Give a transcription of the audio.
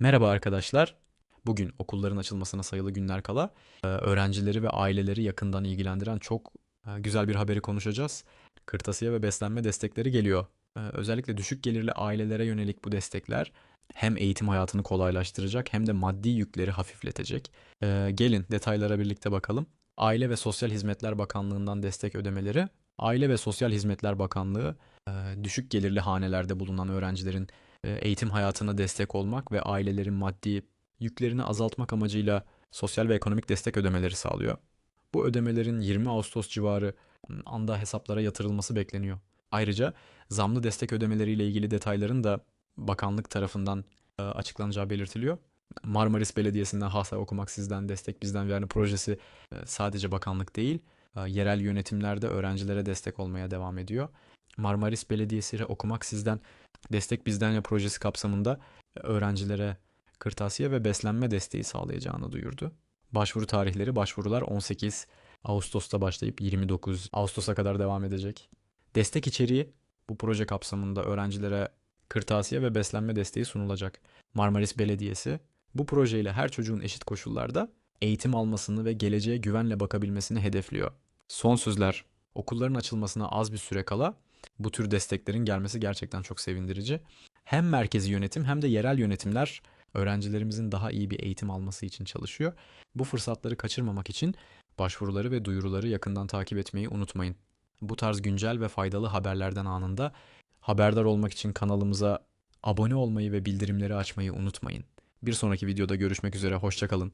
Merhaba arkadaşlar. Bugün okulların açılmasına sayılı günler kala e, öğrencileri ve aileleri yakından ilgilendiren çok e, güzel bir haberi konuşacağız. Kırtasiye ve beslenme destekleri geliyor. E, Özellikle düşük gelirli ailelere yönelik bu destekler hem eğitim hayatını kolaylaştıracak hem de maddi yükleri hafifletecek. Gelin detaylara birlikte bakalım. Aile ve Sosyal Hizmetler Bakanlığı'ndan destek ödemeleri, Aile ve Sosyal Hizmetler Bakanlığı düşük gelirli hanelerde bulunan öğrencilerin eğitim hayatına destek olmak ve ailelerin maddi yüklerini azaltmak amacıyla sosyal ve ekonomik destek ödemeleri sağlıyor. Bu ödemelerin 20 Ağustos civarı anda hesaplara yatırılması bekleniyor. Ayrıca zamlı destek ödemeleriyle ilgili detayların da bakanlık tarafından e, açıklanacağı belirtiliyor. Marmaris Belediyesi'nden Hasa Okumak Sizden Destek Bizden yani projesi e, sadece bakanlık değil, e, yerel yönetimlerde öğrencilere destek olmaya devam ediyor. Marmaris Belediyesi Okumak Sizden Destek Bizden ya projesi kapsamında öğrencilere kırtasiye ve beslenme desteği sağlayacağını duyurdu. Başvuru tarihleri başvurular 18 Ağustos'ta başlayıp 29 Ağustos'a kadar devam edecek. Destek içeriği bu proje kapsamında öğrencilere kırtasiye ve beslenme desteği sunulacak. Marmaris Belediyesi bu projeyle her çocuğun eşit koşullarda eğitim almasını ve geleceğe güvenle bakabilmesini hedefliyor. Son sözler okulların açılmasına az bir süre kala bu tür desteklerin gelmesi gerçekten çok sevindirici. Hem merkezi yönetim hem de yerel yönetimler öğrencilerimizin daha iyi bir eğitim alması için çalışıyor. Bu fırsatları kaçırmamak için başvuruları ve duyuruları yakından takip etmeyi unutmayın. Bu tarz güncel ve faydalı haberlerden anında haberdar olmak için kanalımıza abone olmayı ve bildirimleri açmayı unutmayın. Bir sonraki videoda görüşmek üzere, hoşçakalın.